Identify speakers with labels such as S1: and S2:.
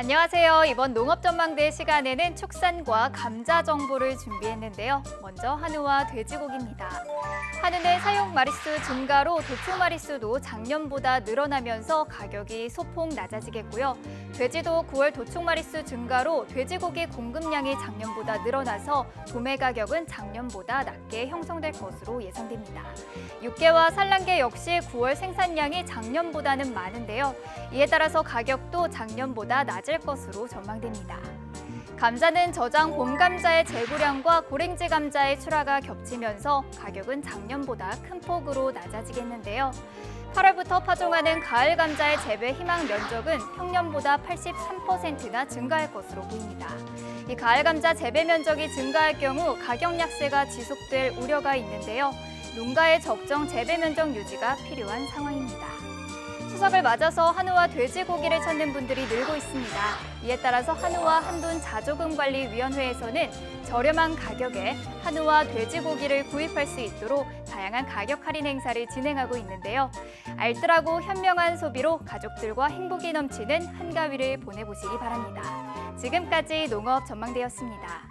S1: 안녕하세요. 이번 농업 전망대 시간에는 축산과 감자 정보를 준비했는데요. 먼저 한우와 돼지고기입니다. 한우는 사용 마리수 증가로 도축 마리수도 작년보다 늘어나면서 가격이 소폭 낮아지겠고요. 돼지도 9월 도축 마리수 증가로 돼지고기 공급량이 작년보다 늘어나서 도매 가격은 작년보다 낮게 형성될 것으로 예상됩니다. 육개와 산란계 역시 9월 생산량이 작년보다는 많은데요. 이에 따라서 가격도 작년보다 낮을 것으로 전망됩니다. 감자는 저장 봄 감자의 재고량과 고랭지 감자의 출하가 겹치면서 가격은 작년보다 큰 폭으로 낮아지겠는데요. 8월부터 파종하는 가을 감자의 재배 희망 면적은 평년보다 83%나 증가할 것으로 보입니다. 이 가을 감자 재배 면적이 증가할 경우 가격 약세가 지속될 우려가 있는데요. 농가의 적정 재배 면적 유지가 필요한 상황입니다. 추석을 맞아서 한우와 돼지고기를 찾는 분들이 늘고 있습니다. 이에 따라서 한우와 한돈 자조금관리위원회에서는 저렴한 가격에 한우와 돼지고기를 구입할 수 있도록 다양한 가격 할인 행사를 진행하고 있는데요. 알뜰하고 현명한 소비로 가족들과 행복이 넘치는 한가위를 보내보시기 바랍니다. 지금까지 농업 전망대였습니다.